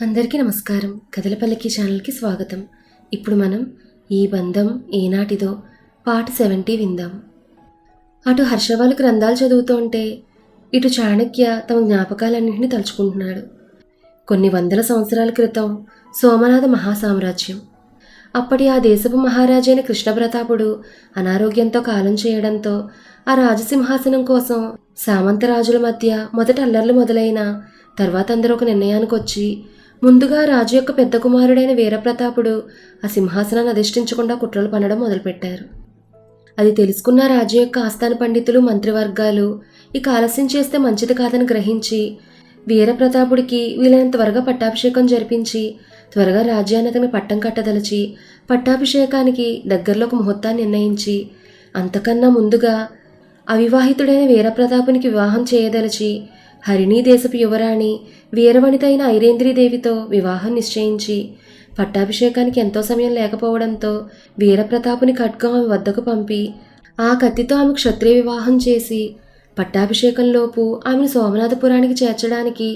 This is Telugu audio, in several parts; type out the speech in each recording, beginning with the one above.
అందరికీ నమస్కారం. కథలపల్లికి ఛానల్కి స్వాగతం. ఇప్పుడు మనం ఈ బంధం ఏనాటిదో పార్ట్ సెవెంటీ విందాం. అటు హర్షవాలు గ్రంథాలు చదువుతుంటే ఇటు చాణక్య తమ జ్ఞాపకాలన్నింటినీ తలుచుకుంటున్నాడు. కొన్ని వందల సంవత్సరాల క్రితం సోమనాథ మహాసామ్రాజ్యం. అప్పటి ఆ దేశపు మహారాజైన కృష్ణప్రతాపుడు అనారోగ్యంతో కాలం చేయడంతో ఆ రాజసింహాసనం కోసం సామంతరాజుల మధ్య మొదట అల్లర్లు మొదలైన తర్వాత అందరూ ఒక నిర్ణయానికి వచ్చి ముందుగా రాజు యొక్క పెద్ద కుమారుడైన వీరప్రతాపుడు ఆ సింహాసనాన్ని అధిష్ఠించకుండా కుట్రలు పనడం మొదలుపెట్టారు. అది తెలుసుకున్న రాజు యొక్క ఆస్థాన పండితులు మంత్రివర్గాలు ఇక ఆలస్యం చేస్తే మంచిది కాదని గ్రహించి వీరప్రతాపుడికి వీలైనంత త్వరగా పట్టాభిషేకం జరిపించి త్వరగా రాజ్యాన్ని అతని పట్టం కట్టదలిచి పట్టాభిషేకానికి దగ్గరలో ఒక ముహూర్తాన్ని నిర్ణయించి అంతకన్నా ముందుగా అవివాహితుడైన వీరప్రతాపునికి వివాహం చేయదలిచి హరిణీ దేశపు యువరాణి వీరవనితైన ఐరేంద్రీదేవితో వివాహం నిశ్చయించి పట్టాభిషేకానికి ఎంతో సమయం లేకపోవడంతో వీరప్రతాపుని ఖడ్గం ఆమె వద్దకు పంపి ఆ కత్తితో ఆమె క్షత్రియ వివాహం చేసి పట్టాభిషేకంలోపు ఆమెను సోమనాథపురానికి చేర్చడానికి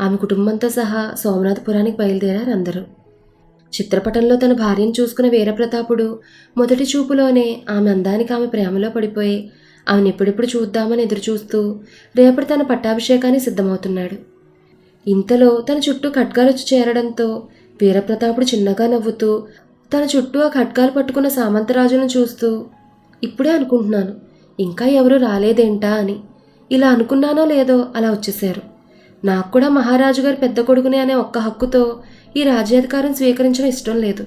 ఆమె కుటుంబంతో సహా సోమనాథపురానికి బయలుదేరారు అందరూ. చిత్రపటంలో తన భార్యను చూసుకున్న వీరప్రతాపుడు మొదటి చూపులోనే ఆమె అందానికి ఆమె ప్రేమలో పడిపోయి ఆమెను ఎప్పుడెప్పుడు చూద్దామని ఎదురుచూస్తూ రేపటి తన పట్టాభిషేకాన్ని సిద్ధమవుతున్నాడు. ఇంతలో తన చుట్టూ ఖడ్గాలు వచ్చి చేరడంతో వీరప్రతాపుడు చిన్నగా నవ్వుతూ తన చుట్టూ ఆ ఖడ్గాలు పట్టుకున్న సామంతరాజును చూస్తూ ఇప్పుడే అనుకుంటున్నాను ఇంకా ఎవరు రాలేదేంటా అని. ఇలా అనుకున్నానో లేదో అలా వచ్చేశారు. నాకు కూడా మహారాజు గారి పెద్ద కొడుకునే అనే ఒక్క హక్కుతో ఈ రాజ్యాధికారం స్వీకరించడం ఇష్టం లేదు.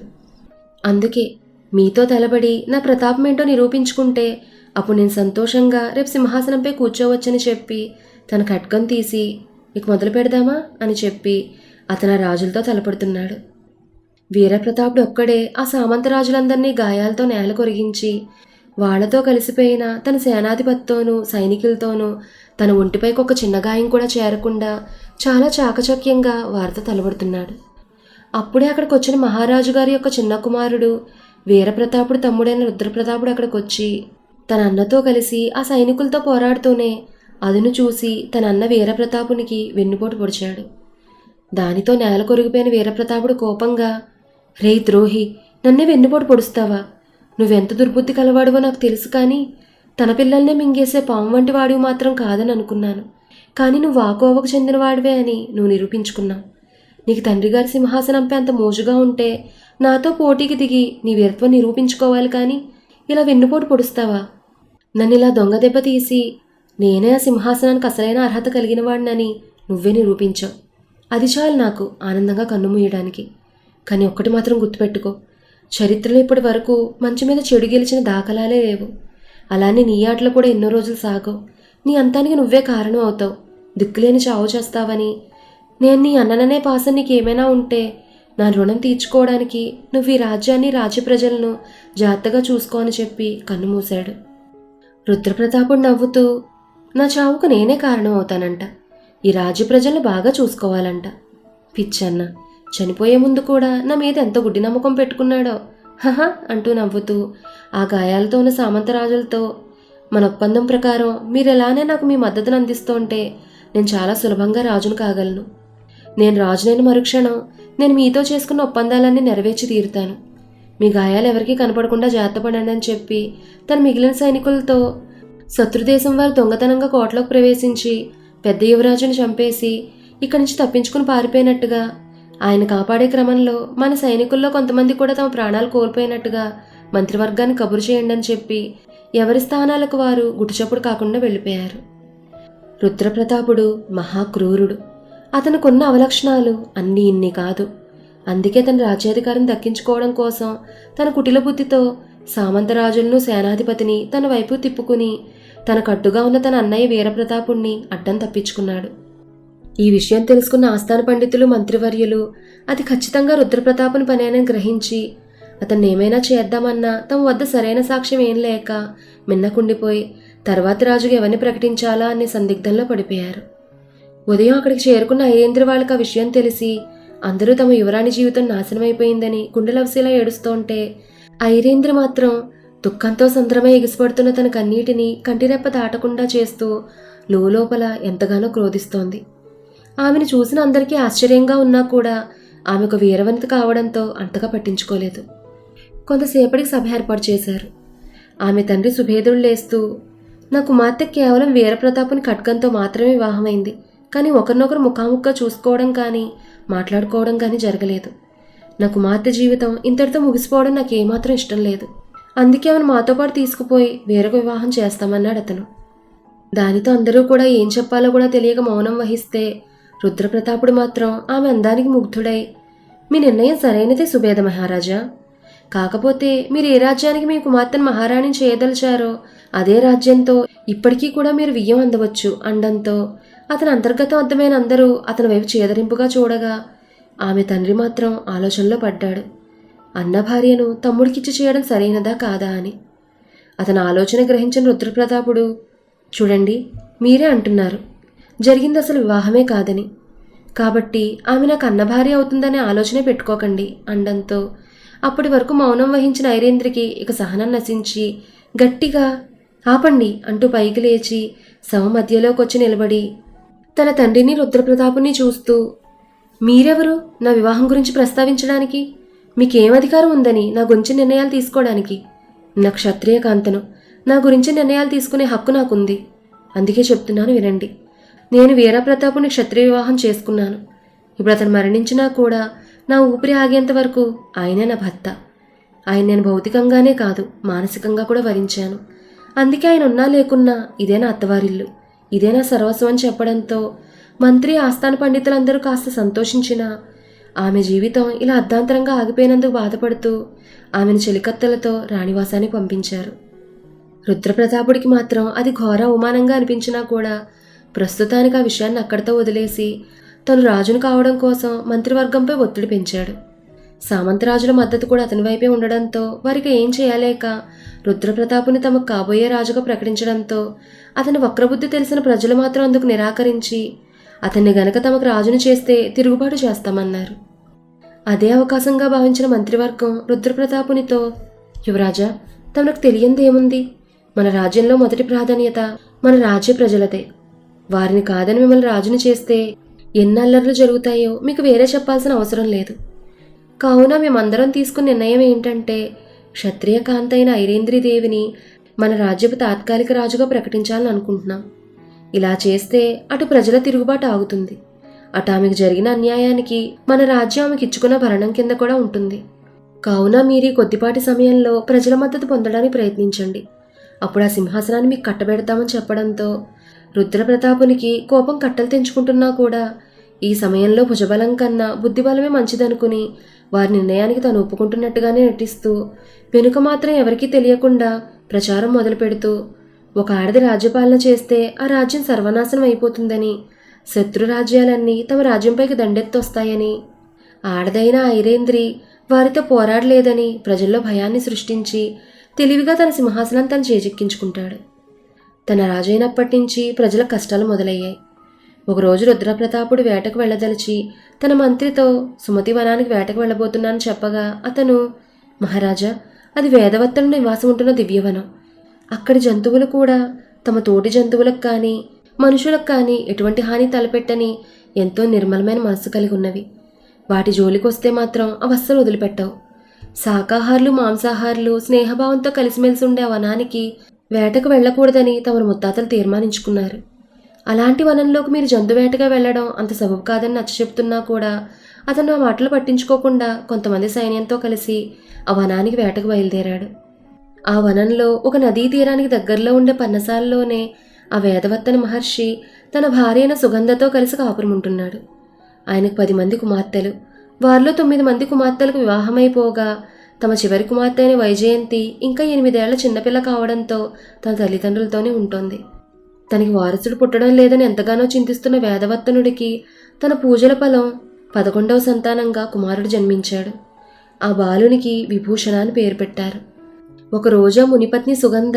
అందుకే మీతో తలబడి నా ప్రతాపం ఏంటో నిరూపించుకుంటే అప్పుడు నేను సంతోషంగా రేపు సింహాసనంపై కూర్చోవచ్చని చెప్పి తన ఖడ్గం తీసి నీకు మొదలు పెడదామా? అని చెప్పి అతను ఆ రాజులతో తలపడుతున్నాడు. వీరప్రతాపుడు ఒక్కడే ఆ సామంతరాజులందరినీ గాయాలతో నేల కొరిగించి వాళ్ళతో కలిసిపోయిన తన సేనాధిపతితోనూ సైనికులతోనూ తన ఒంటిపైకి ఒక చిన్న గాయం కూడా చేరకుండా చాలా చాకచక్యంగా వారితో తలబడుతున్నాడు అప్పుడే అక్కడికి వచ్చిన మహారాజు గారి యొక్క చిన్న కుమారుడు వీరప్రతాపుడు తమ్ముడైన రుద్రప్రతాపుడు అక్కడికి వచ్చి తన అన్నతో కలిసి ఆ సైనికులతో పోరాడుతూనే అదును చూసి తన అన్న వీరప్రతాపునికి వెన్నుపోటు పొడిచాడు. దానితో నేల కొరిగిపోయిన వీరప్రతాపుడు కోపంగా రే ద్రోహి నన్నే వెన్నుపోటు పొడుస్తావా? నువ్వెంత దుర్బుద్ధి కలవాడివో నాకు తెలుసు కానీ తన పిల్లల్నే మింగేసే పాము వంటి వాడివి మాత్రం కాదని అనుకున్నాను. కానీ నువ్వు వాకోవకు చెందినవాడివే అని నువ్వు నిరూపించుకున్నావు. నీకు తండ్రి గారి సింహాసనంపై అంత మోజుగా ఉంటే నాతో పోటీకి దిగి నీ వీరత్వం నిరూపించుకోవాలి కానీ ఇలా వెన్నుపోటు పొడుస్తావా? నన్ను ఇలా దొంగ దెబ్బ తీసి నేనే ఆ సింహాసనానికి అసలైన అర్హత కలిగిన వాడినని నువ్వే నిరూపించావు అది చాలు నాకు ఆనందంగా కన్నుమూయడానికి కానీ ఒక్కటి మాత్రం గుర్తుపెట్టుకో చరిత్రలో ఇప్పటి వరకు మంచి మీద చెడు గెలిచిన దాఖలాలే లేవు. అలానే నీ ఆటలు కూడా ఎన్నో రోజులు సాగవు. నీ అంతానికి నువ్వే కారణం అవుతావు. దిక్కులేని చావు చేస్తావని. నేను నీ అన్నననే పాసం నీకు ఏమైనా ఉంటే నా రుణం తీర్చుకోవడానికి నువ్వు ఈ రాజ్యాన్ని రాజ్య ప్రజలను జాగ్రత్తగా చూసుకో అని చెప్పి కన్ను మూశాడు. రుద్రప్రతాపుడు నవ్వుతూ నా చావుకు నేనే కారణం అవుతానంట ఈ రాజ్య ప్రజలను బాగా చూసుకోవాలంట. పిచ్చన్న చనిపోయే ముందు కూడా నా మీద ఎంత గుడ్డి నమ్మకం పెట్టుకున్నాడో. హహ అంటూ నవ్వుతూ ఆ గాయాలతో ఉన్న సామంతరాజులతో మన ఒప్పందం ప్రకారం మీరు ఎలానే నాకు మీ మద్దతును అందిస్తుంటే నేను చాలా సులభంగా రాజును కాగలను. నేను రాజునైన మరుక్షణం నేను మీతో చేసుకున్న ఒప్పందాలన్నీ నెరవేర్చి తీరుతాను. మీ గాయాలు ఎవరికీ కనపడకుండా జాగ్రత్త పడండి అని చెప్పి తన మిగిలిన సైనికులతో శత్రుదేశం వారు దొంగతనంగా కోటలోకి ప్రవేశించి పెద్ద యువరాజుని చంపేసి ఇక్కడి నుంచి తప్పించుకుని పారిపోయినట్టుగా ఆయన కాపాడే క్రమంలో మన సైనికుల్లో కొంతమంది కూడా తమ ప్రాణాలు కోల్పోయినట్టుగా మంత్రివర్గాన్ని కబురు చేయండి అని చెప్పి ఎవరి స్థానాలకు వారు గుట్టుచప్పుడు కాకుండా వెళ్ళిపోయారు. రుద్రప్రతాపుడు మహాక్రూరుడు. అతనుకున్న అవలక్షణాలు అన్నీ ఇన్ని కాదు. అందుకే తన రాజ్యాధికారం దక్కించుకోవడం కోసం తన కుటిల బుద్ధితో సామంతరాజులను సేనాధిపతిని తన వైపు తిప్పుకుని తన కట్టుగా ఉన్న తన అన్నయ్య వీరప్రతాపుణ్ణి అడ్డం తప్పించుకున్నాడు. ఈ విషయం తెలుసుకున్న ఆస్థాన పండితులు మంత్రివర్యులు అది ఖచ్చితంగా రుద్రప్రతాపుని పనేనని గ్రహించి అతన్ని ఏమైనా చేద్దామన్నా తమ వద్ద సరైన సాక్ష్యం ఏం లేక మిన్నకుండిపోయి తర్వాత రాజుగా ఎవరిని ప్రకటించాలా అనే సందిగ్ధంలో పడిపోయారు. ఉదయం అక్కడికి చేరుకున్న ఐరేంద్ర వాళ్ళకి ఆ విషయం తెలిసి అందరూ తమ యువరాణి జీవితం నాశనమైపోయిందని గుండెలవసిలా ఏడుస్తోంటే ఐరేంద్ర మాత్రం దుఃఖంతో సంద్రమై ఎగిసిపడుతున్న తన కన్నీటిని కంటిరెప్ప దాటకుండా చేస్తూ లోపల ఎంతగానో క్రోధిస్తోంది. ఆమెను చూసిన అందరికీ ఆశ్చర్యంగా ఉన్నా కూడా ఆమె ఒక వీరవనిత కావడంతో అంతగా పట్టించుకోలేదు. కొంతసేపటికి సభ ఏర్పాటు చేశారు. ఆమె తండ్రి సుభేదుడు లేస్తూ నా కుమార్తె కేవలం వీరప్రతాపుని ఖడ్గంతో మాత్రమే వివాహమైంది. కానీ ఒకరినొకరు ముఖాముఖిగా చూసుకోవడం కానీ మాట్లాడుకోవడం కానీ జరగలేదు. నా కుమార్తె జీవితం ఇంతటితో ముగిసిపోవడం నాకు ఏమాత్రం ఇష్టం లేదు. అందుకే ఆమెను మాతో పాటు తీసుకుపోయి వేరొక వివాహం చేస్తామన్నాడు అతను. దానితో అందరూ కూడా ఏం చెప్పాలో కూడా తెలియక మౌనం వహిస్తే రుద్రప్రతాపుడు మాత్రం ఆమె అందానికి ముగ్ధుడై మీ నిర్ణయం సరైనదే సుబేద మహారాజా. కాకపోతే మీరు ఏ రాజ్యానికి మీ కుమార్తెను మహారాణిని చేయదలిచారో అదే రాజ్యంతో ఇప్పటికీ కూడా మీరు వియ్యం అందవచ్చు అండంతో అతని అంతర్గతం అర్థమైన అందరూ అతని వైపు చేదరింపుగా చూడగా ఆమె తండ్రి మాత్రం ఆలోచనలో పడ్డాడు. అన్న భార్యను తమ్ముడికిచ్చి చేయడం సరైనదా కాదా అని. అతని ఆలోచన గ్రహించిన రుద్రప్రతాపుడు చూడండి మీరే అంటున్నారు. జరిగింది అసలు వివాహమే కాదని. కాబట్టి ఆమె నాకు అన్న భార్య అవుతుందనే ఆలోచనే పెట్టుకోకండి అండంతో. అప్పటి వరకు మౌనం వహించిన ఐరేంద్రకి ఇక సహనం నశించి గట్టిగా ఆపండి అంటూ పైకి లేచి సవ మధ్యలోకి వచ్చి నిలబడి తన తండ్రిని రుద్రప్రతాపుని చూస్తూ మీరెవరు? నా వివాహం గురించి ప్రస్తావించడానికి? మీకేం అధికారం ఉందని నా గురించి నిర్ణయాలు తీసుకోవడానికి? నా క్షత్రియ కాంతను. నా గురించి నిర్ణయాలు తీసుకునే హక్కు నాకుంది. అందుకే చెప్తున్నాను వినండి. నేను వీరప్రతాపుని క్షత్రియ వివాహం చేసుకున్నాను. ఇప్పుడు అతను మరణించినా కూడా నా ఊపిరి ఆగేంత వరకు ఆయనే నా భర్త. ఆయన నేను భౌతికంగానే కాదు మానసికంగా కూడా వరించాను. అందుకే ఆయన ఉన్నా లేకున్నా ఇదే నా అత్తవారిల్లు. ఇదే నా సర్వస్వం అని చెప్పడంతో మంత్రి ఆస్థాన పండితులందరూ కాస్త సంతోషించినా ఆమె జీవితం ఇలా అర్ధాంతరంగా ఆగిపోయినందుకు బాధపడుతూ ఆమెను చెలికత్తెలతో రాణివాసానికి పంపించారు. రుద్రప్రతాపుడికి మాత్రం అది ఘోర అవమానంగా అనిపించినా కూడా ప్రస్తుతానికి ఆ విషయాన్ని అక్కడితో వదిలేసి తను రాజును కావడం కోసం మంత్రివర్గంపై ఒత్తిడి పెంచాడు. సామంతరాజుల మద్దతు కూడా అతని వైపే ఉండడంతో వారికి ఏం చేయలేక రుద్రప్రతాపుని తమకు కాబోయే రాజుగా ప్రకటించడంతో అతని వక్రబుద్ధి తెలిసిన ప్రజలు మాత్రం అందుకు నిరాకరించి అతన్ని గనక తమకు రాజును చేస్తే తిరుగుబాటు చేస్తామన్నారు. అదే అవకాశంగా భావించిన మంత్రివర్గం రుద్రప్రతాపునితో యువరాజా తమకు తెలియంది ఏముంది? మన రాజ్యంలో మొదటి ప్రాధాన్యత మన రాజ్య ప్రజలదే. వారిని కాదని మిమ్మల్ని రాజుని చేస్తే ఎన్నల్లర్లు జరుగుతాయో మీకు వేరే చెప్పాల్సిన అవసరం లేదు. కావున మేమందరం తీసుకున్న నిర్ణయం ఏంటంటే క్షత్రియ కాంతైన ఐరేంద్రీదేవిని మన రాజ్యపు తాత్కాలిక రాజుగా ప్రకటించాలని అనుకుంటున్నాం. ఇలా చేస్తే అటు ప్రజల తిరుగుబాటు ఆగుతుంది. అటు ఆమెకు జరిగిన అన్యాయానికి మన రాజ్యం ఆమెకి ఇచ్చుకున్న భరణం కింద కూడా ఉంటుంది. కావున మీరు ఈ కొద్దిపాటి సమయంలో ప్రజల మద్దతు పొందడానికి ప్రయత్నించండి. అప్పుడు ఆ సింహాసనాన్ని మీకు కట్టబెడతామని చెప్పడంతో రుద్రప్రతాపునికి కోపం కట్టలు తెంచుకుంటున్నా కూడా ఈ సమయంలో భుజబలం కన్నా బుద్ధిబలమే మంచిదనుకుని వారి నిర్ణయానికి తను ఒప్పుకుంటున్నట్టుగానే నటిస్తూ వెనుక మాత్రం ఎవరికీ తెలియకుండా ప్రచారం మొదలుపెడుతూ ఒక ఆడది రాజ్యపాలన చేస్తే ఆ రాజ్యం సర్వనాశనం అయిపోతుందని శత్రు రాజ్యాలన్నీ తమ రాజ్యంపైకి దండెత్తొస్తాయని. ఆడదైన ఐరేంద్రి వారితో పోరాడలేదని ప్రజల్లో భయాన్ని సృష్టించి తెలివిగా తన సింహాసనం తను చేజెక్కించుకుంటాడు. తన రాజైనప్పటి నుంచి ప్రజల కష్టాలు మొదలయ్యాయి. ఒకరోజు రుద్రప్రతాపుడు వేటకు వెళ్ళదలిచి తన మంత్రితో సుమతి వనానికి వేటకు వెళ్ళబోతున్నానని చెప్పగా అతను మహారాజా అది వేదవత్తను నివాసం ఉంటున్న దివ్యవనం. అక్కడి జంతువులు కూడా తమ తోటి జంతువులకు కానీ మనుషులకు కానీ ఎటువంటి హాని తలపెట్టని ఎంతో నిర్మలమైన మనసు కలిగి ఉన్నవి. వాటి జోలికి వస్తే మాత్రం అవి అస్సలు వదిలిపెట్టవు. శాకాహారులు మాంసాహారులు స్నేహభావంతో కలిసిమెలిసి ఉండే వనానికి వేటకు వెళ్ళకూడదని తమ ముత్తాతలు తీర్మానించుకున్నారు. అలాంటి వనంలోకి మీరు జంతు వేటగా వెళ్ళడం అంత సబబు కాదని నచ్చ చెప్తున్నా కూడా అతను ఆ మాటలు పట్టించుకోకుండా కొంతమంది సైన్యంతో కలిసి ఆ వనానికి వేటకు బయలుదేరాడు. ఆ వనంలో ఒక నదీ తీరానికి దగ్గరలో ఉండే పన్నసాలలోనే ఆ వేదవత్తన మహర్షి తన భార్యైన సుగంధతో కలిసి కాపురముంటున్నాడు. ఆయనకు పది మంది కుమార్తెలు. వారిలో తొమ్మిది మంది కుమార్తెలకు వివాహమైపోగా తమ చివరి కుమార్తె అయిన వైజయంతి ఇంకా ఎనిమిదేళ్ళ చిన్నపిల్ల కావడంతో తన తల్లిదండ్రులతోనే ఉంటుంది. తనకి వారసుడు పుట్టడం లేదని ఎంతగానో చింతిస్తున్న వేదవత్తనుడికి తన పూజల ఫలం పదకొండవ సంతానంగా కుమారుడు జన్మించాడు. ఆ బాలునికి విభూషణ అని పేరు పెట్టారు. ఒకరోజు ఆ మునిపత్ని సుగంధ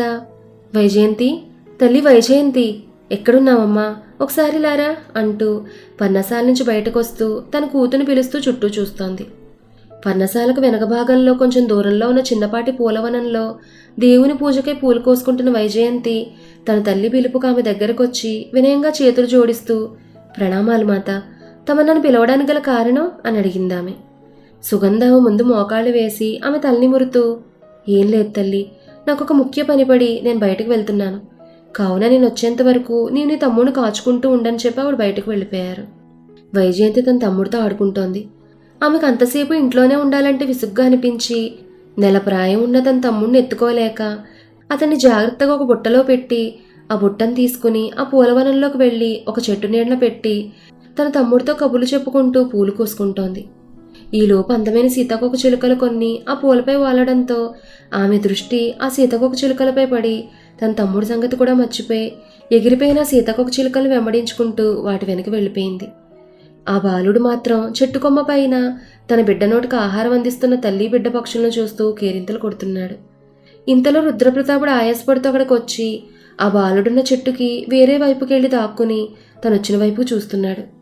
వైజయంతి తల్లి వైజయంతి ఎక్కడున్నావమ్మా? ఒకసారి లారా అంటూ పన్నసాల నుంచి బయటకొస్తూ తన కూతుని పిలుస్తూ చుట్టూ చూస్తోంది. పన్నసాలకు వెనక భాగంలో కొంచెం దూరంలో ఉన్న చిన్నపాటి పూలవనంలో దేవుని పూజకై పూలు కోసుకుంటున్న వైజయంతి తన తల్లి పిలుపుకు ఆమె దగ్గరకొచ్చి వినయంగా చేతులు జోడిస్తూ ప్రణామాలు మాత తమ నన్ను పిలవడానికి గల కారణం? అని అడిగిందామె. సుగంధ ముందు మోకాళ్ళు వేసి ఆమె తల్లి మురుతూ ఏం లేదు తల్లి నాకు ఒక ముఖ్య పని పడి నేను బయటకు వెళ్తున్నాను. కావున నేను వచ్చేంత వరకు నేను నీ తమ్ముడిని కాచుకుంటూ ఉండని చెప్పి ఆవిడ బయటకు వెళ్ళిపోయారు. వైజయంతి తన తమ్ముడితో ఆడుకుంటోంది. ఆమెకు అంతసేపు ఇంట్లోనే ఉండాలంటే విసుగ్గా అనిపించి నెల ప్రాయం ఉన్న తన తమ్ముడిని ఎత్తుకోలేక అతన్ని జాగ్రత్తగా ఒక బుట్టలో పెట్టి ఆ బుట్టను తీసుకుని ఆ పూలవనంలోకి వెళ్ళి ఒక చెట్టు నీడన పెట్టి తన తమ్ముడితో కబుర్లు చెప్పుకుంటూ పూలు కోసుకుంటోంది. ఈలోపు అందమైన సీతాకోక చిలుకలు కొన్ని ఆ పూలపై వాలడంతో ఆమె దృష్టి ఆ సీతాకోక చిలుకలపై పడి తన తమ్ముడి సంగతి కూడా మర్చిపోయి ఎగిరిపోయిన సీతాకోక చిలుకలు వెంబడించుకుంటూ వాటి వెనక వెళ్ళిపోయింది. ఆ బాలుడు మాత్రం చెట్టు కొమ్మ పైన తన బిడ్డ నోటికి ఆహారం అందిస్తున్న తల్లి బిడ్డ పక్షులను చూస్తూ కేరింతలు కొడుతున్నాడు. ఇంతలో రుద్రప్రతాపుడు ఆయాసపడుతూ అక్కడికి వచ్చి ఆ బాలుడున్న చెట్టుకి వేరే వైపుకెళ్ళి దాక్కుని తను వచ్చిన వైపు చూస్తున్నాడు.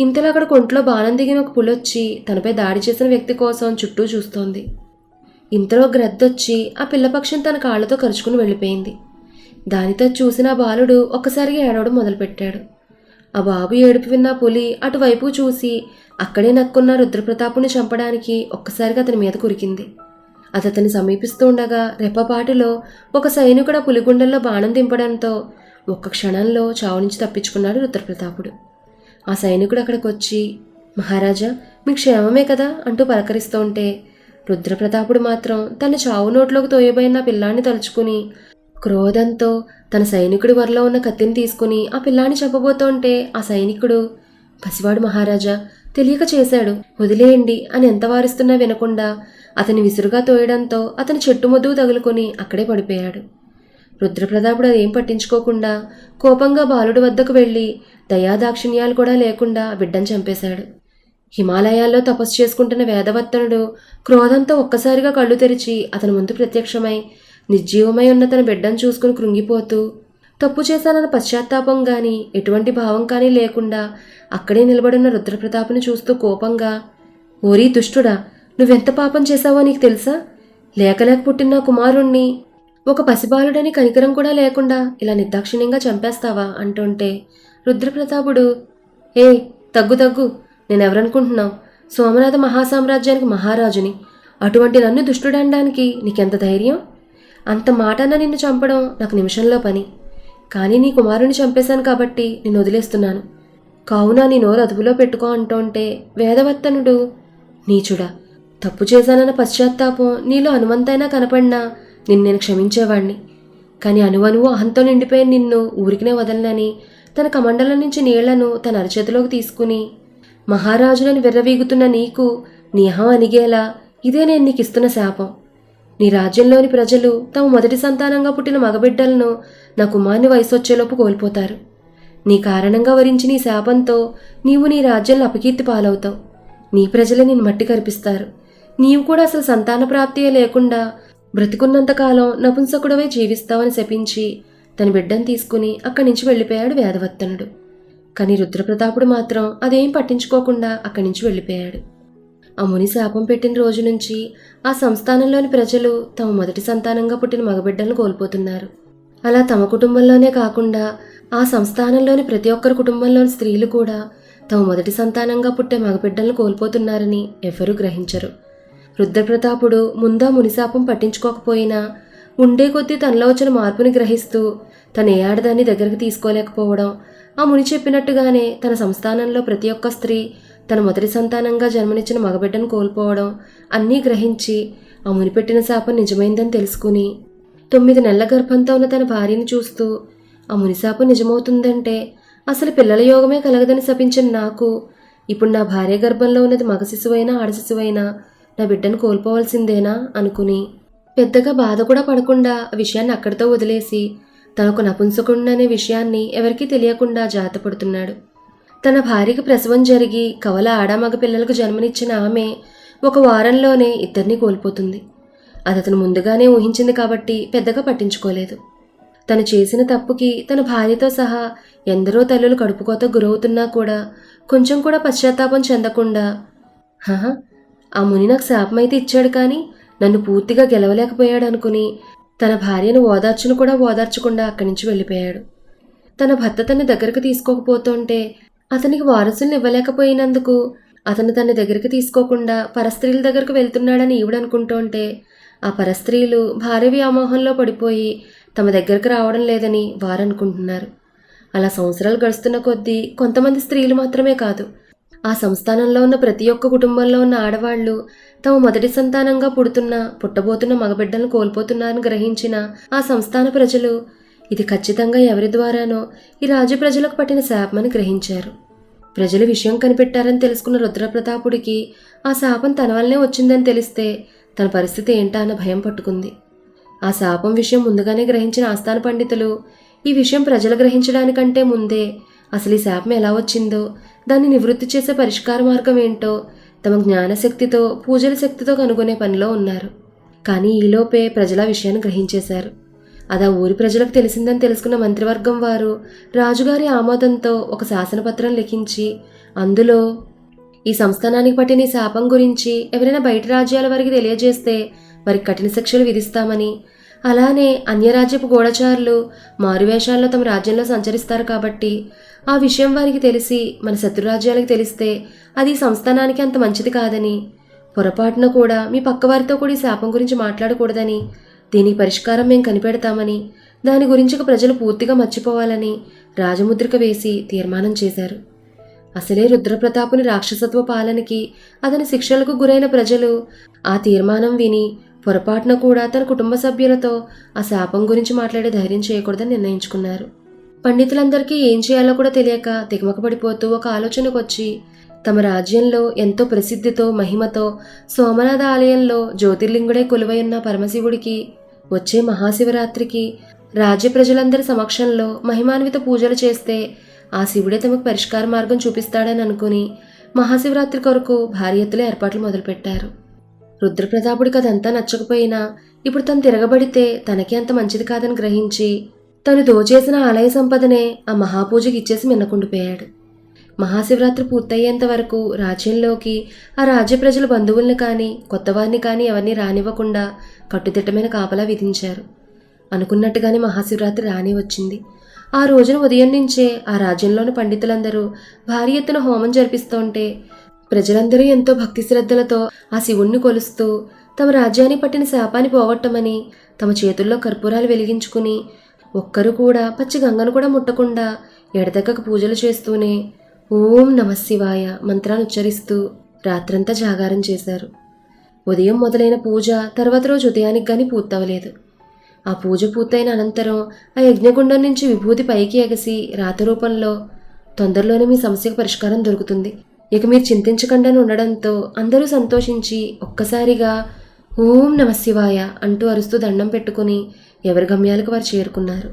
ఇంతలో అక్కడ కొంట్లో బాణం దిగిన ఒక పులొచ్చి తనపై దాడి చేసిన వ్యక్తి కోసం చుట్టూ చూస్తోంది. ఇంతలో గ్రద్దొచ్చి ఆ పిల్లపక్షిని తన కాళ్ళతో కరుచుకుని వెళ్ళిపోయింది. దానితో చూసిన బాలుడు ఒక్కసారిగా ఏడవడం మొదలుపెట్టాడు. ఆ బాబు ఏడుపు విన్న పులి అటువైపు చూసి అక్కడే నక్కున్న రుద్రప్రతాపుని చంపడానికి ఒక్కసారిగా అతని మీద కురికింది. అది అతన్ని సమీపిస్తూ ఉండగా రెప్పపాటిలో ఒక సైనికుడు ఆ పులిగుండెల్లో బాణం దింపడంతో ఒక్క క్షణంలో చావు నుంచి తప్పించుకున్నాడు రుద్రప్రతాపుడు. ఆ సైనికుడు అక్కడికి వచ్చి మహారాజా మీ క్షేమమే కదా? అంటూ పలకరిస్తూ ఉంటే రుద్రప్రతాపుడు మాత్రం తన చావు నోట్లోకి తోయబోయిన పిల్లాన్ని తలుచుకుని క్రోధంతో తన సైనికుడి వరలో ఉన్న కత్తిని తీసుకుని ఆ పిల్లాన్ని చంపబోతుంటే ఆ సైనికుడు పసివాడు మహారాజా తెలియక చేశాడు. వదిలేయండి అని ఎంత వారిస్తున్నా వినకుండా అతని విసురుగా తోయడంతో అతని చెట్టు మొద్దుకు తగులుకొని అక్కడే పడిపోయాడు. రుద్రప్రతాపుడు అదేం పట్టించుకోకుండా కోపంగా బాలుడి వద్దకు వెళ్ళి దయాదాక్షిణ్యాలు కూడా లేకుండా బిడ్డను చంపేశాడు. హిమాలయాల్లో తపస్సు చేసుకుంటున్న వేదవత్తనుడు క్రోధంతో ఒక్కసారిగా కళ్ళు తెరిచి అతని ముందు ప్రత్యక్షమై నిర్జీవమై ఉన్న తన బిడ్డను చూసుకుని కృంగిపోతూ తప్పు చేశానన్న పశ్చాత్తాపం కానీ ఎటువంటి భావం కానీ లేకుండా అక్కడే నిలబడిన రుద్రప్రతాపుని చూస్తూ కోపంగా ఓరీ దుష్టుడా నువ్వెంత పాపం చేశావో నీకు తెలుసా? లేకలేక పుట్టిన కుమారుణ్ణి ఒక పసిబాలుడని కనికరం కూడా లేకుండా ఇలా నిర్దాక్షిణ్యంగా చంపేస్తావా అంటుంటే రుద్రప్రతాపుడు ఏ తగ్గు తగ్గు. నేనెవరనుకుంటున్నావు? సోమనాథ మహాసామ్రాజ్యానికి మహారాజుని. అటువంటి నన్ను దుష్టుడనడానికి నీకెంత ధైర్యం? అంత మాటన నిన్ను చంపడం నాకు నిమిషంలో పని. కానీ నీ కుమారుని చంపేశాను కాబట్టి నిన్ను వదిలేస్తున్నాను. కావున నీ నోరు అదుపులో పెట్టుకో అంటుంటే వేదవర్తనుడు నీచుడా తప్పు చేశానన్న పశ్చాత్తాపం నీలో అనుమంతైనా కనపడినా నిన్ను నేను క్షమించేవాణ్ణి. కానీ అనువనువు అహంతో నిండిపోయిన నిన్ను ఊరికినే వదలనని తన కమండలం నుంచి నీళ్ళను తన అరచేతిలోకి తీసుకుని మహారాజులను విర్రవీగుతున్న నీకు నీ అనిగేలా ఇదే నేను నీకు ఇస్తున్న శాపం. నీ రాజ్యంలోని ప్రజలు తమ మొదటి సంతానంగా పుట్టిన మగబిడ్డలను నా కుమారుని వయసు వచ్చేలోపు కోల్పోతారు. నీ కారణంగా వరించి నీ శాపంతో నీవు నీ రాజ్యంలో అపకీర్తి పాలవుతావు. నీ ప్రజలే నేను మట్టి కనిపిస్తారు నీవు కూడా అసలు సంతాన ప్రాప్తియే లేకుండా బ్రతికున్నంతకాలం నపుంసకుడవై జీవిస్తావని శపించి తన బిడ్డను తీసుకుని అక్కడి నుంచి వెళ్ళిపోయాడు వేదవత్తనుడు. కానీ రుద్రప్రతాపుడు మాత్రం అదేం పట్టించుకోకుండా అక్కడి నుంచి వెళ్ళిపోయాడు. ఆ ముని శాపం పెట్టిన రోజు నుంచి ఆ సంస్థానంలోని ప్రజలు తమ మొదటి సంతానంగా పుట్టిన మగబిడ్డలను కోల్పోతున్నారు. అలా తమ కుటుంబంలోనే కాకుండా ఆ సంస్థానంలోని ప్రతి ఒక్కరి కుటుంబంలోని స్త్రీలు కూడా తమ మొదటి సంతానంగా పుట్టే మగబిడ్డలను కోల్పోతున్నారని ఎవరూ గ్రహించరు. రుద్రప్రతాపుడు ముందా మునిశాపం పట్టించుకోకపోయినా ఉండే కొద్దీ తనలో వచ్చిన మార్పుని గ్రహిస్తూ తన ఏ ఆడదాన్ని దగ్గరకు తీసుకోలేకపోవడం ఆ ముని చెప్పినట్టుగానే తన సంస్థానంలో ప్రతి ఒక్క స్త్రీ తన మొదటి సంతానంగా జన్మనిచ్చిన మగబిడ్డను కోల్పోవడం అన్నీ గ్రహించి ఆ ముని పెట్టిన శాపం నిజమైందని తెలుసుకుని తొమ్మిది నెలల గర్భంతో ఉన్న తన భార్యను చూస్తూ ఆ ముని శాపం నిజమవుతుందంటే అసలు పిల్లల యోగమే కలగదని శపించిన నాకు ఇప్పుడు నా భార్య గర్భంలో ఉన్నది మగ శిశువైనా ఆడ శిశువైనా నా బిడ్డను కోల్పోవలసిందేనా అనుకుని పెద్దగా బాధ కూడా పడకుండా విషయాన్ని అక్కడితో వదిలేసి తనకు నపుంసకుండానే విషయాన్ని ఎవరికీ తెలియకుండా జాతపడుతున్నాడు తన భార్యకి ప్రసవం జరిగి కవల ఆడామగ పిల్లలకు జన్మనిచ్చిన ఆమె ఒక వారంలోనే ఇద్దరిని కోల్పోతుంది. అది అతను ముందుగానే ఊహించింది కాబట్టి పెద్దగా పట్టించుకోలేదు. తను చేసిన తప్పుకి తన భార్యతో సహా ఎందరో తల్లులు కడుపుకోత గురవుతున్నా కూడా కొంచెం కూడా పశ్చాత్తాపం చెందకుండా హహ ఆ ముని నాకు శాపమైతే ఇచ్చాడు కానీ నన్ను పూర్తిగా గెలవలేకపోయాడు అనుకుని తన భార్యను ఓదార్చును కూడా ఓదార్చకుండా అక్కడి నుంచి వెళ్ళిపోయాడు. తన భర్త తన దగ్గరకు తీసుకోకపోతుంటే అతనికి వారసుల్ని ఇవ్వలేకపోయినందుకు అతను తన దగ్గరికి తీసుకోకుండా పరస్త్రీల దగ్గరకు వెళ్తున్నాడని ఈవిడనుకుంటుంటే ఆ పరస్త్రీలు భార్య వ్యామోహంలో పడిపోయి తమ దగ్గరకు రావడం లేదని వారనుకుంటున్నారు. అలా సంవత్సరాలు గడుస్తున్న కొద్దీ కొంతమంది స్త్రీలు మాత్రమే కాదు ఆ సంస్థానంలో ఉన్న ప్రతి ఒక్క కుటుంబంలో ఉన్న ఆడవాళ్ళు తమ మొదటి సంతానంగా పుడుతున్న పుట్టబోతున్న మగబిడ్డలను కోల్పోతున్నారని గ్రహించిన ఆ సంస్థాన ప్రజలు ఇది ఖచ్చితంగా ఎవరి ద్వారానో ఈ రాజ్య ప్రజలకు పట్టిన శాపమని గ్రహించారు. ప్రజలు విషయం కనిపెట్టారని తెలుసుకున్న రుద్రప్రతాపుడికి ఆ శాపం తన వల్లనే వచ్చిందని తెలిస్తే తన పరిస్థితి ఏంటా అన్న భయం పట్టుకుంది. ఆ శాపం విషయం ముందుగానే గ్రహించిన ఆస్థాన పండితులు ఈ విషయం ప్రజలు గ్రహించడానికంటే ముందే అసలు ఈ శాపం ఎలా వచ్చిందో దాన్ని నివృత్తి చేసే పరిష్కార మార్గం ఏంటో తమ జ్ఞానశక్తితో పూజల శక్తితో కనుగొనే పనిలో ఉన్నారు. కానీ ఈలోపే ప్రజల విషయాన్ని గ్రహించేశారు. అది ఊరి ప్రజలకు తెలిసిందని తెలుసుకున్న మంత్రివర్గం వారు రాజుగారి ఆమోదంతో ఒక శాసనపత్రం లిఖించి అందులో ఈ సంస్థానానికి పట్టిన శాపం గురించి ఎవరైనా బయట రాజ్యాల వారికి తెలియజేస్తే వారికి కఠిన శిక్షలు విధిస్తామని అలానే అన్యరాజ్యపు గూఢచారులు మారువేషాల్లో తమ రాజ్యంలో సంచరిస్తారు కాబట్టి ఆ విషయం వారికి తెలిసి మన శత్రురాజ్యాలకు తెలిస్తే అది సంస్థానానికి అంత మంచిది కాదని పొరపాటున కూడా మీ పక్కవారితో కూడా ఈ శాపం గురించి మాట్లాడకూడదని దీనికి పరిష్కారం మేము కనిపెడతామని దాని గురించి ప్రజలు పూర్తిగా మర్చిపోవాలని రాజముద్రిక వేసి తీర్మానం చేశారు. అసలే రుద్రప్రతాపుని రాక్షసత్వ పాలనకి అతని శిక్షలకు గురైన ప్రజలు ఆ తీర్మానం విని పొరపాటున కూడా తన కుటుంబ సభ్యులతో ఆ శాపం గురించి మాట్లాడే ధైర్యం చేయకూడదని నిర్ణయించుకున్నారు. పండితులందరికీ ఏం చేయాలో కూడా తెలియక తికమకపడిపోతూ ఒక ఆలోచనకు వచ్చి తమ రాజ్యంలో ఎంతో ప్రసిద్ధితో మహిమతో సోమనాథ ఆలయంలో జ్యోతిర్లింగుడే కొలువై ఉన్న పరమశివుడికి వచ్చే మహాశివరాత్రికి రాజ్య ప్రజలందరి సమక్షంలో మహిమాన్విత పూజలు చేస్తే ఆ శివుడే తమకు పరిష్కార మార్గం చూపిస్తాడని అనుకుని మహాశివరాత్రి కొరకు భారీ ఎత్తులో ఏర్పాట్లు మొదలుపెట్టారు. రుద్రప్రతాపుడికి అదంతా నచ్చకపోయినా ఇప్పుడు తను తిరగబడితే తనకి అంత మంచిది కాదని గ్రహించి తను దోచేసిన ఆలయ సంపదనే ఆ మహాపూజకి ఇచ్చేసి మిన్నకుండిపోయాడు మహాశివరాత్రి పూర్తయ్యేంత వరకు రాజ్యంలోకి ఆ రాజ్య ప్రజల బంధువుల్ని కానీ కొత్తవారిని కానీ ఎవరిని రానివ్వకుండా కట్టుదిట్టమైన కాపలా విధించారు. అనుకున్నట్టుగానే మహాశివరాత్రి రాని వచ్చింది. ఆ రోజున ఉదయం నుంచే ఆ రాజ్యంలోని పండితులందరూ భారీ ఎత్తున హోమం జరిపిస్తుంటే ప్రజలందరూ ఎంతో భక్తి శ్రద్ధలతో ఆ శివుణ్ణి కొలుస్తూ తమ రాజ్యాన్ని పట్టిన శాపాన్ని పోగొట్టమని తమ చేతుల్లో కర్పూరాలు వెలిగించుకుని ఒక్కరు కూడా పచ్చి గంగను కూడా ముట్టకుండా ఎడతెగక పూజలు చేస్తూనే ఓం నమశివాయ మంత్రాన్ని ఉచ్చరిస్తూ రాత్రంతా జాగారం చేశారు. ఉదయం మొదలైన పూజ తర్వాత రోజు ఉదయానికి కానీ పూర్తవలేదు. ఆ పూజ పూర్తయిన అనంతరం ఆ యజ్ఞగుండం నుంచి విభూతి పైకి ఎగసి రాత రూపంలో తొందరలోనే మీ సమస్యకు పరిష్కారం దొరుకుతుంది. ఇక మీరు చింతించకుండా ఉండడంతో అందరూ సంతోషించి ఒక్కసారిగా ఓం నమశివాయ అంటూ అరుస్తూ దండం పెట్టుకుని ఎవరి గమ్యాలకు వారు చేరుకున్నారు.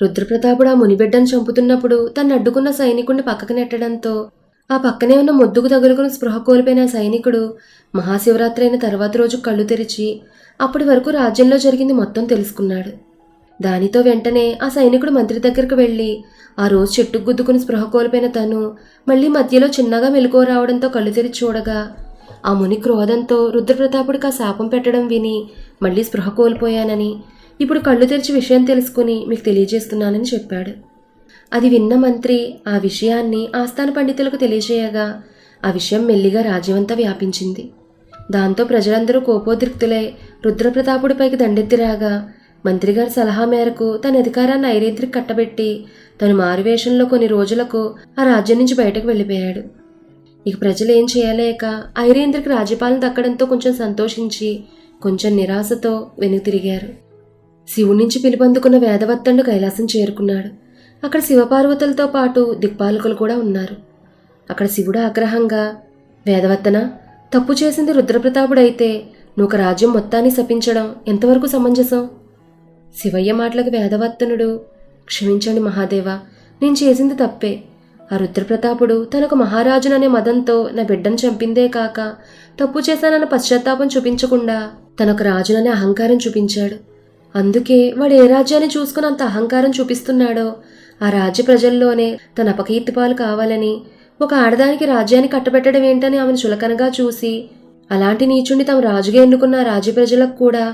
రుద్రప్రతాపుడు ఆ మునిబిడ్డను చంపుతున్నప్పుడు తను అడ్డుకున్న సైనికుడిని పక్కకు నెట్టడంతో ఆ పక్కనే ఉన్న మొద్దుకు తగులుకుని స్పృహ కోల్పోయిన సైనికుడు మహాశివరాత్రి అయిన తర్వాత రోజు కళ్ళు తెరిచి అప్పటి వరకు రాజ్యంలో జరిగింది మొత్తం తెలుసుకున్నాడు. దానితో వెంటనే ఆ సైనికుడు మంత్రి దగ్గరకు వెళ్ళి ఆ రోజు చెట్టుకు గుద్దుకుని స్పృహ కోల్పోయిన తను మళ్ళీ మధ్యలో చిన్నగా మెలకువ రావడంతో కళ్ళు తెరిచి చూడగా ఆ ముని క్రోధంతో రుద్రప్రతాపుడికి ఆ శాపం పెట్టడం విని మళ్ళీ స్పృహ కోల్పోయానని ఇప్పుడు కళ్ళు తెరిచి విషయం తెలుసుకుని మీకు తెలియజేస్తున్నానని చెప్పాడు. అది విన్న మంత్రి ఆ విషయాన్ని ఆస్థాన పండితులకు తెలియజేయగా ఆ విషయం మెల్లిగా రాజ్యమంతా వ్యాపించింది. దాంతో ప్రజలందరూ కోపోద్రిక్తులై రుద్రప్రతాపుడిపైకి దండెత్తిరాగా మంత్రిగారి సలహా మేరకు తన అధికారాన్ని ఐరేంద్రికి కట్టబెట్టి తను మారువేషంలో కొన్ని రోజులకు ఆ రాజ్యం నుంచి బయటకు వెళ్ళిపోయాడు. ఇక ప్రజలు ఏం చేయలేక ఐరేంద్రికి రాజ్యపాలన దక్కడంతో కొంచెం సంతోషించి కొంచెం నిరాశతో వెనుక తిరిగారు. శివుడి నుంచి పిలుపందుకున్న వేదవత్తండు కైలాసం చేరుకున్నాడు. అక్కడ శివపార్వతులతో పాటు దిక్పాలకులు కూడా ఉన్నారు. అక్కడ శివుడు ఆగ్రహంగా వేదవత్తన తప్పు చేసింది రుద్రప్రతాపుడైతే నువ్వు రాజ్యం మొత్తాన్ని శపించడం ఎంతవరకు సమంజసం? శివయ్య మాటలకు వేదవత్తనుడు క్షమించండి మహాదేవా నేను చేసింది తప్పే. ఆ రుద్రప్రతాపుడు తనకు మహారాజుననే మదంతో నా బిడ్డను చంపిందే కాక తప్పు చేశానన్న పశ్చాత్తాపం చూపించకుండా తనొక రాజుననే అహంకారం చూపించాడు. అందుకే వాడు ఏ రాజ్యాన్ని చూసుకుని అంత అహంకారం చూపిస్తున్నాడో ఆ రాజ్య ప్రజల్లోనే తన అపకీర్తి పాలు కావాలని ఒక ఆడదానికి రాజ్యాన్ని కట్టబెట్టడం ఏంటని ఆమెను చులకనగా చూసి అలాంటి నీచుణ్ణి తమ రాజుగా ఎన్నుకున్న రాజ్య ప్రజలకు కూడా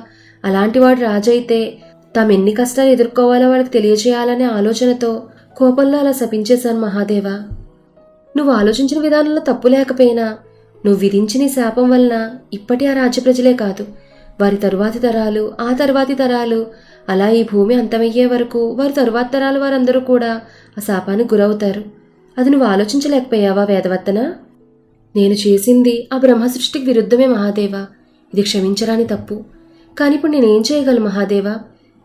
అలాంటి వాడు రాజైతే తాము ఎన్ని కష్టాలు ఎదుర్కోవాలో వాళ్ళకి తెలియజేయాలనే ఆలోచనతో కోపంలో అలా శపించేశాను మహాదేవా. నువ్వు ఆలోచించిన విధానంలో తప్పు లేకపోయినా నువ్వు విధించిన ఈ శాపం వలన ఇప్పటి ఆ రాజ్య ప్రజలే కాదు వారి తరువాతి తరాలు ఆ తరువాతి తరాలు అలా ఈ భూమి అంతమయ్యే వరకు వారి తరువాతి తరాలు వారందరూ కూడా ఆ శాపానికి గురవుతారు. అది నువ్వు ఆలోచించలేకపోయావా వేదవత్తన నేను చేసింది ఆ బ్రహ్మ సృష్టికి విరుద్ధమే మహాదేవా. ఇది క్షమించరాని తప్పు. కానీ ఇప్పుడు నేనేం చేయగలను మహాదేవా?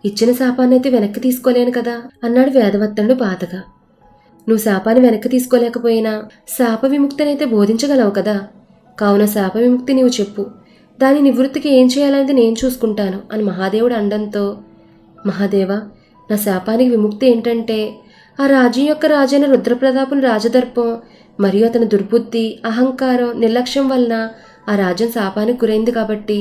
ఇచ్చిన శాపాన్నైతే వెనక్కి తీసుకోలేను కదా అన్నాడు వేదవత్తనుడు బాధగా. నువ్వు శాపాన్ని వెనక్కి తీసుకోలేకపోయినా శాప విముక్తినైతే బోధించగలవు కదా. కావున శాప విముక్తి నీవు చెప్పు. దాని నివృత్తికి ఏం చేయాలనేది నేను చూసుకుంటాను అని మహాదేవుడు అండంతో మహాదేవ నా శాపానికి విముక్తి ఏంటంటే ఆ రాజ్యం యొక్క రాజైన రుద్రప్రతాపుని రాజదర్పం మరియు అతని దుర్బుద్ధి అహంకారం నిర్లక్ష్యం వలన ఆ రాజ్యం శాపానికి గురైంది కాబట్టి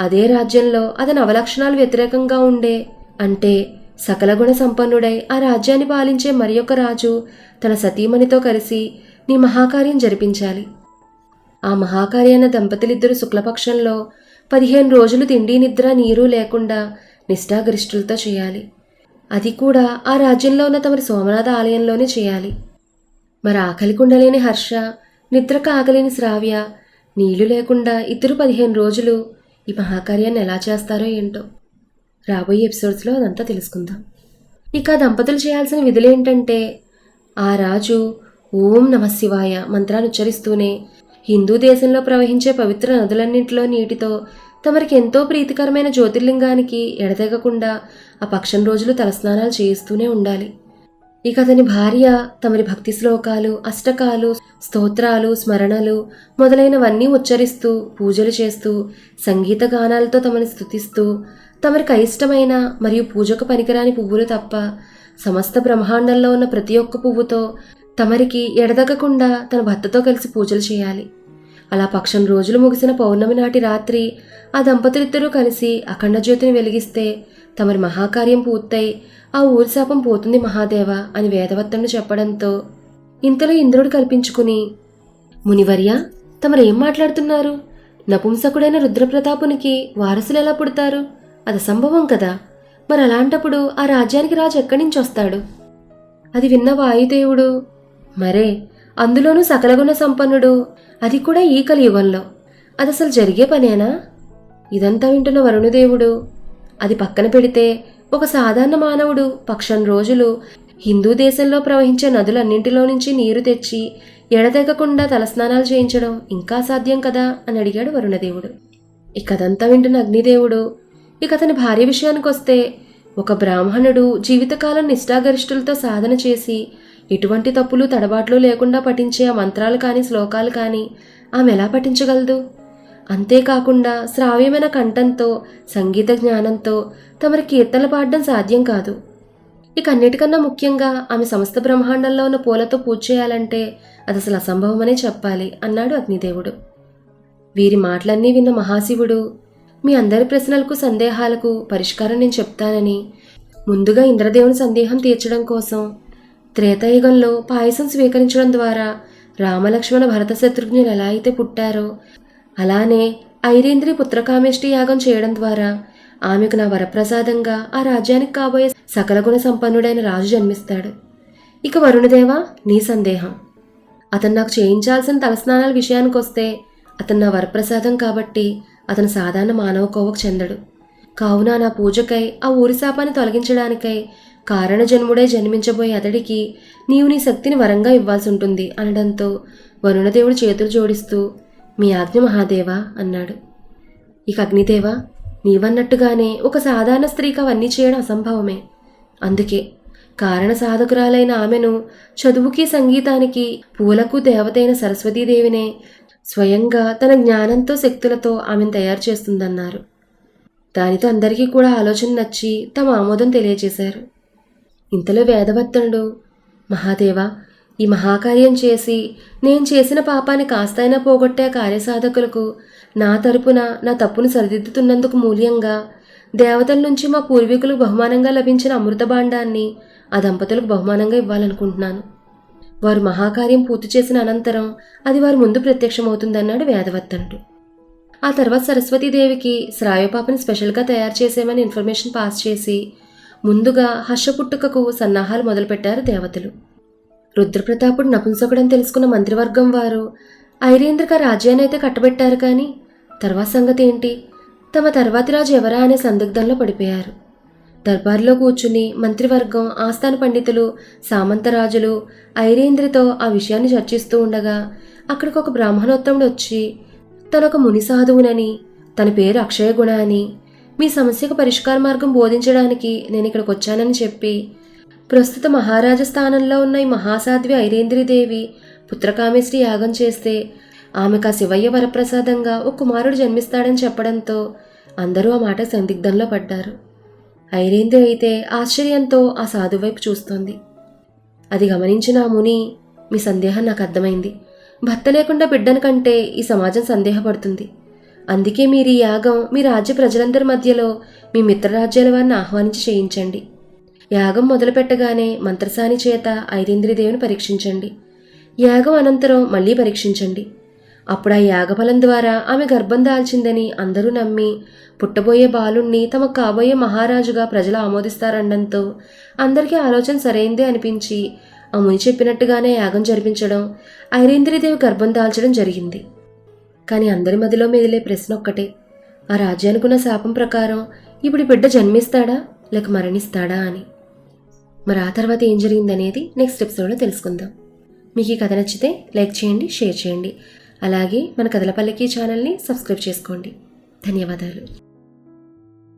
అదే రాజ్యంలో అతని అవలక్షణాలు వ్యతిరేకంగా ఉండే అంటే సకల గుణ సంపన్నుడై ఆ రాజ్యాన్ని పాలించే మరి ఒక రాజు తన సతీమణితో కలిసి నీ మహాకార్యం జరిపించాలి. ఆ మహాకార్యాన దంపతులిద్దరు శుక్లపక్షంలో పదిహేను రోజులు తిండి నిద్ర నీరు లేకుండా నిష్ఠాగరిష్ఠులతో చేయాలి. అది కూడా ఆ రాజ్యంలో ఉన్న తమరి సోమనాథ ఆలయంలోనే చేయాలి. మరి ఆకలి కుండలేని హర్ష నిద్రకు ఆకలేని శ్రావ్య నీళ్ళు లేకుండా ఇద్దరు పదిహేను రోజులు ఈ మహాకార్యాన్ని ఎలా చేస్తారో ఏంటో. రాబోయే ఎపిసోడ్స్లో అదంతా తెలుసుకుందాం. ఇక దంపతులు చేయాల్సిన విధులు ఏంటంటే ఆ రాజు ఓం నమశివాయ మంత్రాన్ని ఉచ్చరిస్తూనే హిందూ దేశంలో ప్రవహించే పవిత్ర నదులన్నింటిలో నీటితో తమరికి ఎంతో ప్రీతికరమైన జ్యోతిర్లింగానికి ఎడతెగకుండా ఆ పక్షం రోజులు తలస్నానాలు చేయిస్తూనే ఉండాలి. ఇక అతని భార్య తమరి భక్తి శ్లోకాలు అష్టకాలు స్తోత్రాలు స్మరణలు మొదలైనవన్నీ ఉచ్చరిస్తూ పూజలు చేస్తూ సంగీత గానాలతో తమని స్తుతిస్తూ తమరికి అయిష్టమైన మరియు పూజకు పనికిరాని పువ్వులు తప్ప సమస్త బ్రహ్మాండంలో ఉన్న ప్రతి ఒక్క పువ్వుతో తమరికి ఎడదగకుండా తన భర్తతో కలిసి పూజలు చేయాలి. అలా పక్షం రోజులు ముగిసిన పౌర్ణమి నాటి రాత్రి ఆ దంపతులిద్దరూ కలిసి అఖండ జ్యోతిని వెలిగిస్తే తమరి మహాకార్యం పూర్తయి ఆ ఊరి శాపం పోతుంది మహాదేవ అని వేదవత్తముడు చెప్పడంతో ఇంతలో ఇంద్రుడు కల్పించుకుని మునివర్య తమరేం మాట్లాడుతున్నారు? నపుంసకుడైన రుద్రప్రతాపునికి వారసులు ఎలా పుడతారు? అది అసంభవం కదా. మరి అలాంటప్పుడు ఆ రాజ్యానికి రాజు ఎక్కడి నుంచి వస్తాడు? అది విన్న వాయుదేవుడు మరే అందులోనూ సకలగుణ సంపన్నుడు అది కూడా ఈ కలియుగంలో. అది అసలు జరిగే పనేనా? ఇదంతా వింటున్న వరుణదేవుడు అది పక్కన పెడితే ఒక సాధారణ మానవుడు పక్షం రోజులు హిందూ దేశంలో ప్రవహించే నదులన్నింటిలో నుంచి నీరు తెచ్చి ఎడతెగకుండా తలస్నానాలు చేయించడం ఇంకా సాధ్యం కదా అని అడిగాడు వరుణదేవుడు. ఈ కథంతా వింటున్న అగ్నిదేవుడు ఇక అతని భార్య విషయానికి వస్తే ఒక బ్రాహ్మణుడు జీవితకాలం నిష్ఠాగరిష్ఠులతో సాధన చేసి ఎటువంటి తప్పులు తడబాట్లు లేకుండా పఠించే ఆ మంత్రాలు కానీ శ్లోకాలు కానీ ఆమె ఎలా పఠించగలదు? అంతేకాకుండా శ్రావ్యమైన కంఠంతో సంగీత జ్ఞానంతో తమరి కీర్తనలు పాడడం సాధ్యం కాదు. ఇక అన్నిటికన్నా ముఖ్యంగా ఆమె సమస్త బ్రహ్మాండంలో ఉన్న పూలతో పూజ చేయాలంటే అది అసలు అసంభవమనే చెప్పాలి అన్నాడు అగ్నిదేవుడు. వీరి మాటలన్నీ విన్న మహాశివుడు మీ అందరి ప్రశ్నలకు సందేహాలకు పరిష్కారం నేను చెప్తానని ముందుగా ఇంద్రదేవుని సందేహం తీర్చడం కోసం త్రేతాయుగంలో పాయసం స్వీకరించడం ద్వారా రామలక్ష్మణ భరత శత్రుఘ్నులు ఎలా అయితే పుట్టారో అలానే ఐరేంద్రి పుత్రకామేష్టి యాగం చేయడం ద్వారా ఆమెకు నా వరప్రసాదంగా ఆ రాజ్యానికి కాబోయే సకల గుణ సంపన్నుడైన రాజు జన్మిస్తాడు. ఇక వరుణదేవా నీ సందేహం. అతను నాకు చేయించాల్సిన తలస్నానాల విషయానికి వస్తే అతను నా వరప్రసాదం కాబట్టి అతను సాధారణ మానవ కోవకు చెందడు. కావున నా పూజకై ఆ ఊరి శాపాన్ని తొలగించడానికై కారణ జన్ముడై జన్మించబోయే అతడికి నీవు నీ శక్తిని వరంగా ఇవ్వాల్సి ఉంటుంది అనడంతో వరుణదేవుడు చేతులు జోడిస్తూ మీ ఆజ్ఞ మహాదేవా అన్నాడు. ఇక అగ్నిదేవా నీవన్నట్టుగానే ఒక సాధారణ స్త్రీకి అవన్నీ చేయడం అసంభవమే. అందుకే కారణ సాధకురాలైన ఆమెను చదువుకి సంగీతానికి పూలకు దేవతైన సరస్వతీదేవినే స్వయంగా తన జ్ఞానంతో శక్తులతో ఆమెను తయారు చేస్తుందన్నారు. దానితో అందరికీ కూడా ఆలోచన నచ్చి తమ ఆమోదం తెలియజేశారు. ఇంతలో వేదవర్తనుడు మహాదేవా ఈ మహాకార్యం చేసి నేను చేసిన పాపాన్ని కాస్తైనా పోగొట్టే కార్యసాధకులకు నా తరపున నా తప్పును సరిదిద్దుతున్నందుకు మూల్యంగా దేవతల నుంచి మా పూర్వీకులకు బహుమానంగా లభించిన అమృత భాండాన్ని ఆ దంపతులకు బహుమానంగా ఇవ్వాలనుకుంటున్నాను. వారు మహాకార్యం పూర్తి చేసిన అనంతరం అది వారి ముందు ప్రత్యక్షమవుతుందన్నాడు వేదవత్తనుడు ఆ తర్వాత సరస్వతీదేవికి శ్రాయపాపని స్పెషల్గా తయారు చేసేమని ఇన్ఫర్మేషన్ పాస్ చేసి ముందుగా హర్ష పుట్టుకకు సన్నాహాలు మొదలుపెట్టారు దేవతలు. రుద్రప్రతాపుడు నపుంసకుడని తెలుసుకున్న మంత్రివర్గం వారు ఐరేంద్రక రాజ్యాన్ని అయితే కట్టబెట్టారు కానీ తర్వాత సంగతి ఏంటి? తమ తర్వాతి రాజు ఎవరా అనే సందిగ్ధంలో పడిపోయారు. దర్బార్లో కూర్చుని మంత్రివర్గం ఆస్థాన పండితులు సామంతరాజులు ఐరేంద్రితో ఆ విషయాన్ని చర్చిస్తూ ఉండగా అక్కడికి ఒక బ్రాహ్మణోత్తముడు వచ్చి తనొక ముని సాధువునని తన పేరు అక్షయగుణ అని మీ సమస్యకు పరిష్కార మార్గం బోధించడానికి నేను ఇక్కడికి వచ్చానని చెప్పి ప్రస్తుత మహారాజ స్థానంలో ఉన్న ఈ మహాసాధ్వి ఐరేంద్రిదేవి పుత్రకామేశ్వరి యాగం చేస్తే ఆమెకు ఆ శివయ్య వరప్రసాదంగా ఓ కుమారుడు జన్మిస్తాడని చెప్పడంతో అందరూ ఆ మాట సందిగ్ధంలో పడ్డారు. ఐరేంద్రి అయితే ఆశ్చర్యంతో ఆ సాధు వైపు చూస్తోంది. అది గమనించిన ఆ ముని మీ సందేహం నాకు అర్థమైంది. భర్త లేకుండా బిడ్డను కంటే ఈ సమాజం సందేహపడుతుంది. అందుకే మీరు ఈ యాగం మీ రాజ్య ప్రజలందరి మధ్యలో మీ మిత్రరాజ్యాల వారిని ఆహ్వానించి చేయించండి. యాగం మొదలుపెట్టగానే మంత్రసాని చేత ఐరేంద్రిదేవిని పరీక్షించండి. యాగం అనంతరం మళ్ళీ పరీక్షించండి. అప్పుడు ఆ యాగఫలం ద్వారా ఆమె గర్భం దాల్చిందని అందరూ నమ్మి పుట్టబోయే బాలుణ్ణి తమకు కాబోయే మహారాజుగా ప్రజలు ఆమోదిస్తారనడంతో అందరికీ ఆలోచన సరైందే అనిపించి ఆ ముని చెప్పినట్టుగానే యాగం జరిపించడం ఐరేంద్రీదేవి గర్భం దాల్చడం జరిగింది. కానీ అందరి మదిలో మెదిలే ప్రశ్న ఒక్కటే. ఆ రాజ్యానికున్న శాపం ప్రకారం ఇప్పుడు బిడ్డ జన్మిస్తాడా లేక మరణిస్తాడా అని. మరి ఆ తర్వాత ఏం జరిగిందనేది నెక్స్ట్ ఎపిసోడ్లో తెలుసుకుందాం. మీకు ఈ కథ నచ్చితే లైక్ చేయండి షేర్ చేయండి. అలాగే మన కథలపల్లికి ఛానల్ని సబ్స్క్రైబ్ చేసుకోండి. ధన్యవాదాలు.